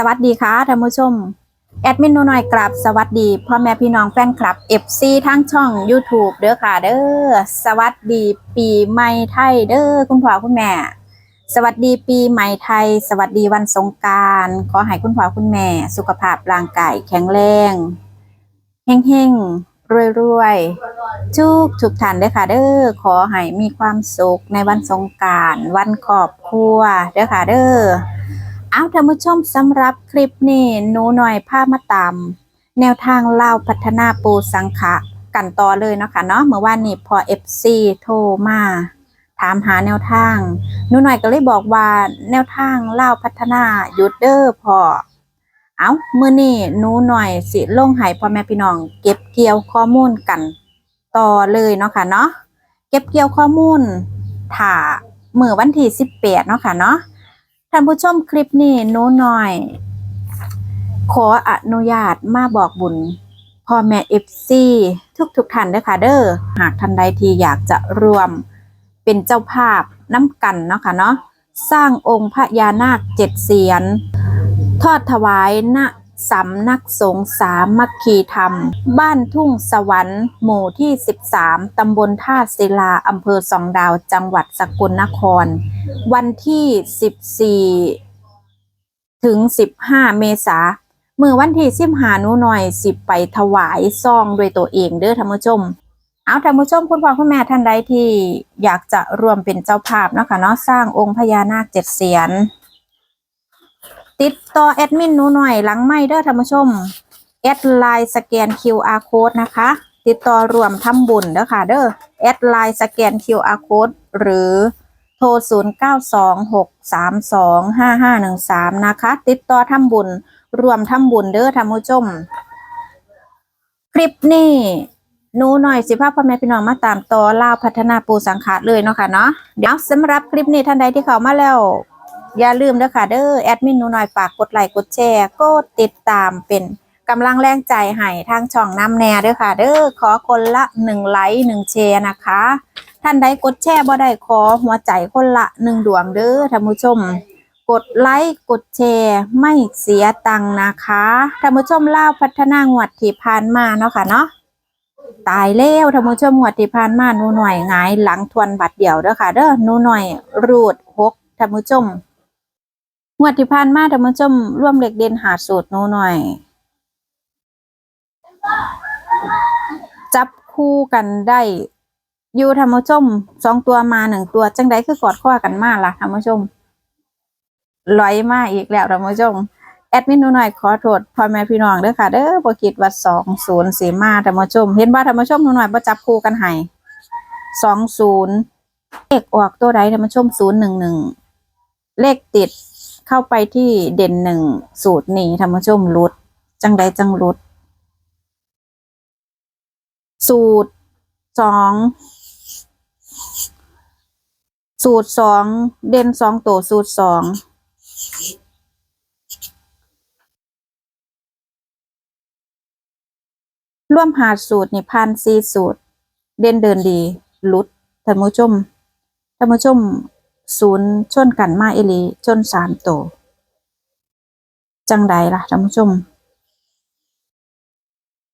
สวัสดีค่ะท่านผู้ชม แอดมินนูน่อยกลับสวัสดีพ่อแม่พี่น้องแฟนคลับ FC ทั้งช่อง YouTube เด้อค่ะเด้อสวัสดีปีใหม่ไทยเด้อคุณพ่อคุณแม่ สวัสดีปีใหม่ไทย สวัสดีวันสงการขอให้คุณพ่อคุณแม่ สุขภาพร่างกายแข็งแรงเฮงๆรวยๆทุกทุกท่านเด้อค่ะเด้อขอให้มีความสุขในวันสงการวันครอบครัวเด้อค่ะเด้อ เอาท่านผู้ชมสำหรับคลิปนี้หนูหน่อยภามาตามแนวทางเล่าพัฒนาปูสังขะกันต่อเลยเนาะค่ะเนาะเมื่อวานนี้พอ FC โทรมา ถามหาแนวทางหนูหน่อยก็เลยบอกว่าแนวทางเล่าพัฒนาหยุดเด้อพอเอาเมื้อนี้หนูหน่อยสิลงให้พ่อแม่พี่น้อง เก็บเกี่ยวข้อมูลกัน ต่อเลยเนาะค่ะเนาะเก็บเกี่ยวข้อมูลถ่าเมื่อวันที่18เนาะค่ะเนาะ ท่านผู้ชมคลิปนี้หนูหน่อย ขออนุญาตมาบอกบุญพ่อแม่เอฟซีทุกทุกๆท่านเด้อค่ะเด้อหากท่านใดที่อยากจะรวมเป็นเจ้าภาพน้ำกันเนาะค่ะเนาะสร้างองค์พระยานาคเจ็ดเสียน ทอดถวายณ สำนักสงฆ์สามัคคีธรรม บ้านทุ่งสวรรค์หมู่ที่ 13 ตำบลท่าศิลาอำเภอสองดาวจังหวัดสกลนคร วันที่ 14 ถึง 15 เมษาเมื่อวันที่15หานูหน่อยสิบไปถวายซองด้วยตัวเองเด้อท่านผู้ชม เอาท่านผู้ชมคุณพ่อคุณแม่ท่านใดที่อยากจะรวมเป็นเจ้าภาพนะคะเนาะสร้างองค์พญานาคเจ็ดเสียน ติดต่อแอดมินหนูหน่อยหลังไม่เด้อท่านผู้ชมแอดไลน์สแกน QR code นะคะ ติดต่อรวมทำบุญเด้อค่ะเด้อแอดไลน์สแกน QR code หรือโทร 0926325513 นะคะ ติดต่อทำบุญ รวมทำบุญเด้อท่านผู้ชม คลิปนี้หนูหน่อยสิภาพพ่อแม่พี่น้องมาตามต่อล่าพัฒนาปูสังขารเลยเนาะค่ะเนาะเดี๋ยวสำหรับคลิปนี้ท่านใดที่เข้ามาแล้ว อย่าลืมเด้อค่ะเด้อแอดมินหนูหน่อยฝากกดไลค์กดแชร์กดติดตามเป็นกำลังแรงใจให้ทางช่องน้ำแน่เด้อค่ะ เด้อขอคนละหนึ่งไลค์หนึ่งแชร์นะคะ ท่านใดกดแชร์บ่ได้ขอหัวใจคนละหนึ่งดวงเด้อท่านผู้ชม กดไลค์กดแชร์ไม่เสียตังค์นะคะท่านผู้ชมเล่าพัฒนางวดที่ผ่านมาเนาะค่ะเนาะตายแล้วท่านผู้ชมงวดที่ผ่านมาหนูหน่อยงายหลังทวนบัตรเดี่ยวเด้อค่ะ เด้อหนูหน่อยรูดหกท่านผู้ชม งวดที่ผ่านมาท่านผู้ชมร่วมเหล็กเด่นหาสูตรหนูหน่อย จับคู่กันได้อยู่ท่านผู้ชมสองตัวมาหนึ่งตัวจังใดคือกอดข้อกันมากล่ะท่านผู้ชมลอยมาอีกแล้วท่านผู้ชมแอดมินหนูหน่อยขอโทษพ่อแม่พี่น้องเด้อค่ะเด้อบ่คิดว่าสองศูนย์สีมาท่านผู้ชม เห็นบ่ท่านผู้ชมหนูหน่อยบ่จับคู่กันให้สองศูนย์เลขออกตัวใดท่านผู้ชมศูนย์หนึ่งหนึ่งเลขติด เข้าไปที่เด่นหนึ่งสูตรนี้ท่านผู้ชมรุด จังใดจังรุด สูตรสองสูตรสองเด่นสองตัวสูตรสองร่วมหาสูตรนี่พันซีสูตร เด่นเดินดีลุดท่านผู้ชมท่านผู้ชม ศูนย์ชนกันมาเอลีชนสามตัวจังใดล่ะท่านผู้ชม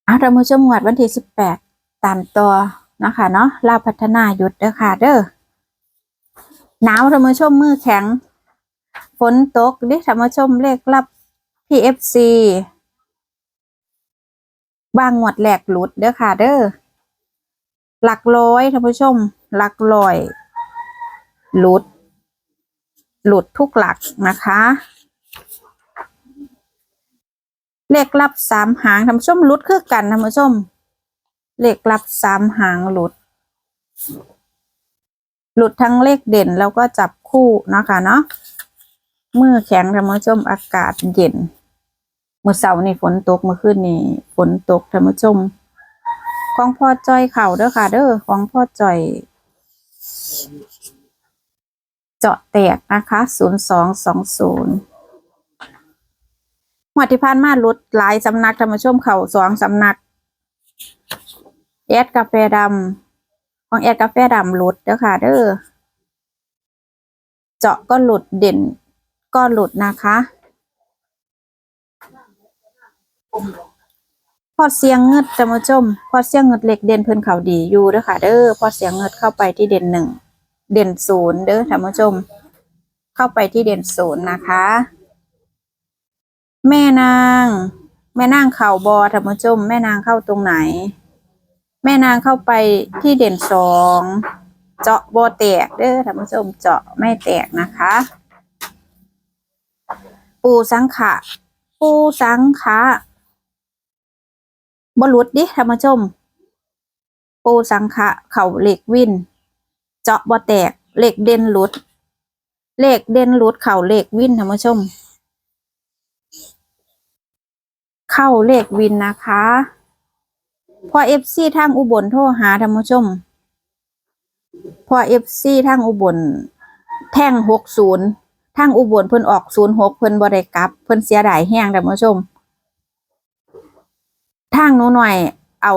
อะท่านผู้ชมงวดวันที่สิบแปดตามตัวนะคะเนาะลาพัฒนาหยุดเด้อค่ะเด้อหนาวท่านผู้ชมมือแข็ง ฝนตกเด้ท่านผู้ชมเลขรับ PFC บางงวดแหลกหลุดเด้อค่ะเด้อหลักร้อยท่านผู้ชม หลักร้อยหลุด หลุดทุกหลักนะคะ เลขลับสามหางท่านผู้ชมหลุดคือกันท่านผู้ชมเลขลับสามหางหลุด หลุดทั้งเลขเด่นแล้วก็จับคู่นะคะเนาะมือแข็งท่านผู้ชมอากาศเย็นเมื่อเสาร์นี่ฝนตกเมื่อคืนนี่ฝนตกท่านผู้ชมของพ่อจอยเข่าเด้อค่ะ เด้อของพ่อจอย เจาะแตกนะคะศูนย์สองสองศูนย์หัวดที่ผ่านมาลดหลายสำนักธรรมชมเข่าสองสำนัก แอดกาแฟดำของแอดกาแฟดำลดเด้อค่ะเด้อเจาะก็หลุดเด่นก็หลุดนะคะพอเสียงเงิดท่านผู้ชมพอเสียงเงิดเหล็กเด่นเพิ่นเขาดีอยู่เด้อค่ะเด้อพอเสียงเงิดเข้าไปที่เด่นหนึ่ง เด่นศูนย์เด้อท่านผู้ชม เข้าไปที่เด่นศูนย์นะคะ แม่นาง แม่นางเข่าบอท่านผู้ชม แม่นางเข้าตรงไหน แม่นางเข้าไปที่เด่นสองเจาะบอแตกเด้อท่านผู้ชมเจาะไม่แตกนะคะ ปูสังขะ ปูสังขะบหลุดดิท่านผู้ชม ปูสังขะเข่าเหล็กวิน เจาะบอแตกเหล็กเด่นหลุดเหล็กเด่นหลุดเข่าเหล็กวินท่านผู้ชม เข้าเลขวินนะคะพอเอฟซีทางอุบลโทรหาท่านผู้ชม พอเอฟซีทางอุบล แท่งหกศูนย์ทางอุบลเพิ่นออกศูนย์หกเพิ่นบ่ได้กลับ เพิ่นเสียดายแห้งท่านผู้ชมทางหนูหน่อยเอา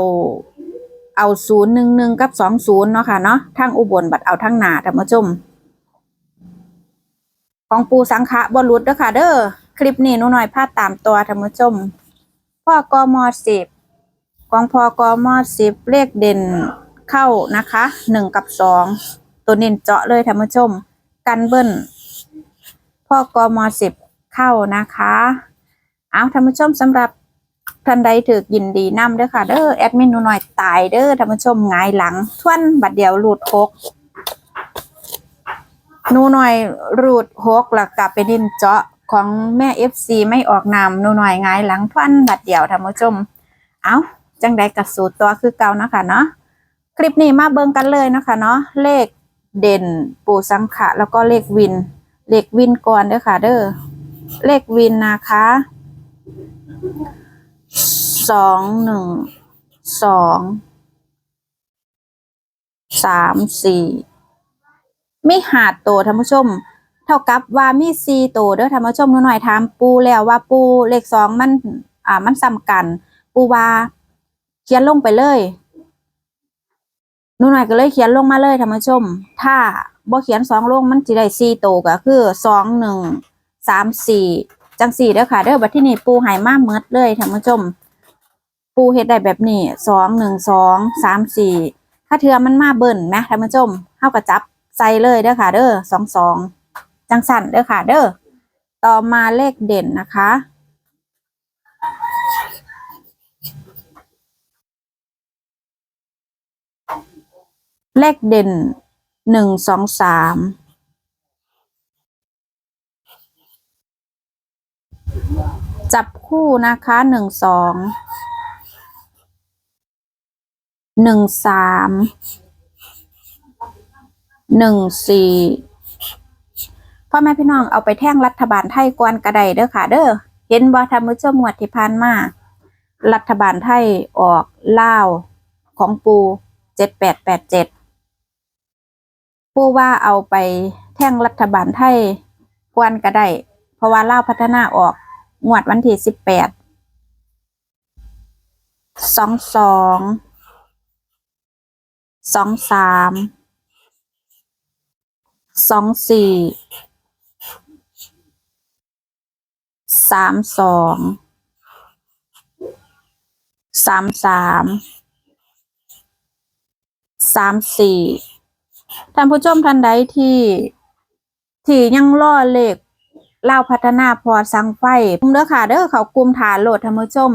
เอาศูนย์หนึ่งหนึ่งกับสองศูนย์เนาะค่ะเนาะทางอุบลบัดเอาทางหนาท่านผู้ชม ของปูสังขะบอลุดเด้อค่ะ เด้อคลิปนี้หนูหน่อยพาตามตัวท่านผู้ชมพ่อกมสิบกองพอกมสิบเลขเด่นเข้านะคะหนึ่งกับสองตัวเน้นเจาะเลยท่านผู้ชม กันเบิ้ลพ่อกมสิบเข้านะคะ เอาท่านผู้ชมสำหรับ ท่านใดถือยินดีนำเด้อค่ะเด้อแอดมินหนูหน่อยตายเด้อท่านผู้ชมงายหลังทวนบัดเดียวหลุดหกหนูหน่อยรูดหกแล้วกลับไปดินเจาะของแม่เอฟซีไม่ออกนามหนูหน่อยงายหลังทวนบัดเดียวท่านผู้ชม เอาจังใดกับสูตรตัวคือเก่านะคะเนาะคลิปนี้มาเบิ่งกันเลยนะคะเนาะเลขเด่นปู่สังขะแล้วก็เลขวิน เลขวินก่อนเด้อค่ะ เด้อเลขวินนะคะ สองหนึ่งสองสามสี่มีหาดโตวท่านผู้ชม เท่ากับว่ามีสี่โตวเด้อท่านผู้ชมหนูหน่อยถามปูแล้วว่าปูเลขสองมัน อ่ามันซ้ำกัน ปูว่าเขียนลงไปเลยหนูหน่อยก็เลยเขียนลงมาเลยท่านผู้ชม ถ้าบ่เขียนสองลงมันจะได้สี่โตวก็คือสองหนึ่งสามสี่จังสี่เด้อค่ะเด้อบัดที่นี่ปูหายมากเมดเลยท่านผู้ชม ปูเฮ็ดได้แบบนี้สองหนึ่งสองสามสี่ถ้าเทือมันมาเบิ่นไหมท่านผู้ชมเท่ากับจับใส่เลยเด้อค่ะ เด้อสองสองจังสั่นเด้อค่ะ เด้อต่อมาเลขเด่นนะคะ เลขเด่นหนึ่งสองสามจับคู่นะคะหนึ่งสอง หนึ่งสามหนึ่งสี่พ่อแม่พี่น้องเอาไปแท่งรัฐบาลไทยกวนกระไดเด้อค่ะ เด้อเห็นบ่ทำมือเจ้าหมวดที่ผ่านมารัฐบาลไทยออกล่าวของปูเจ็ดแปดแปดเจ็ดปูว่าเอาไปแท่งรัฐบาลไทยกวนก็ไดเพราะว่าเล่าวพัฒนาออกงวดวันที่สิบแปดสองสอง สองสามสองสี่สามสองสามสามสามสี่ท่านผู้ชมท่านใดที่ที่ยังล่อเลขเล่าพัฒนาพอสังไฟเด้อค่ะเด้อเขากลุ่มฐานโหลดท่านผู้ชม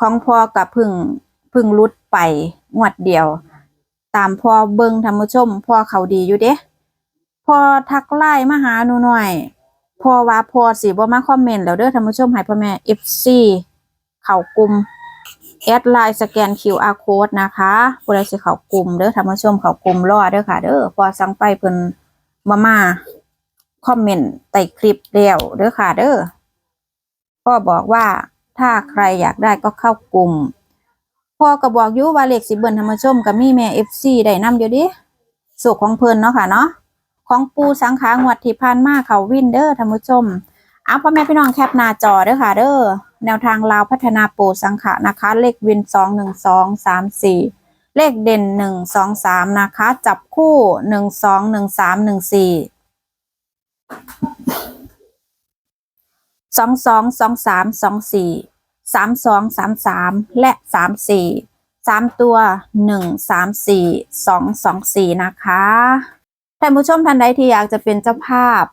ของพอกับพึ่งพึ่งรุดไป งวดเดียว ตามพอเบิงท่านผู้ชมพอเขาดีอยู่เด้พอทักไล่มาหาหนูหน่อย พอว่าพอสิบ่มาคอมเมนต์แล้วเด้อท่านผู้ชมให้พ่อแม่ FC เข่ากลุ่มแอดไลน์สแกน QR code นะคะผู้ใดสิเขากลุ่มเด้อท่านผู้ชมเขากลุ่มรอเด้อค่ะ เด้อพอสั่งไปเพิ่นมามาคอมเมนต์ใต้คลิปแล้วเด้อค่ะ เด้อก็บอกว่าถ้าใครอยากได้ก็เข้ากลุ่ม พ่อก็บอกอยู่ว่าเลขสิเบิ่นท่านผู้ชมก็มีแม่ FC ได้นำอยู่ดิสุขของเพิ่นเนาะค่ะเนาะของปูสังขางวดที่ผ่านมาเขาวินเดอท่านผู้ชมเอาพ่อแม่พี่น้องแคปหน้าจอเด้อค่ะ เด้อแนวทางลาวพัฒนาปูสังขะนะคะ เลขวินสองหนึ่งสองสามสี่เลขเด่นหนึ่งสองสามนะคะ จับคู่หนึ่งสองหนึ่งสามหนึ่งสี่สองสองสองสามสองสี่ สามสองสามสามและสามสี่สามตัวหนึ่งสามสี่สองสองสี่นะคะท่านผู้ชมท่านใดที่อยากจะเป็นเจ้าภาพ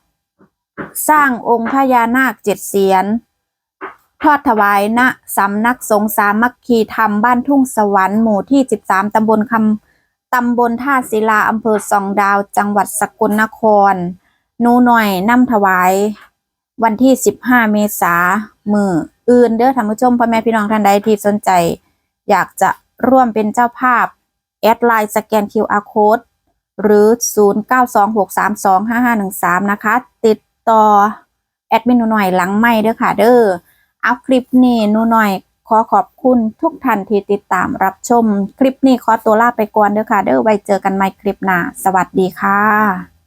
สร้างองค์พญานาคเจ็ดเสียน ทอดถวายณสำนักสงฆ์สามัคคีธรรมบ้านทุ่งสวรรค์หมู่ที่ 13 ตำบลคำตำบลท่าศิลาอำเภอสองดาว จังหวัดสกลนครหนูหน่อยนำถวาย วันที่ 15 เมษามือ อื่นเด้อท่านผู้ชมพ่อแม่พี่น้องท่านใดที่สนใจ อยากจะร่วมเป็นเจ้าภาพ แอดไลน์สแกน QR Code หรือ 0926325513 นะคะ ติดต่อ แอดมินหนูหน่อยหลังไม่เด้อค่ะเด้อเอาคลิปนี้หนูหน่อยขอขอบคุณทุกท่านที่ติดตามรับชม คลิปนี้ขอตัวลาไปก่อนเด้อค่ะ เด้อไว้เจอกันใหม่คลิปหน้า สวัสดีค่ะ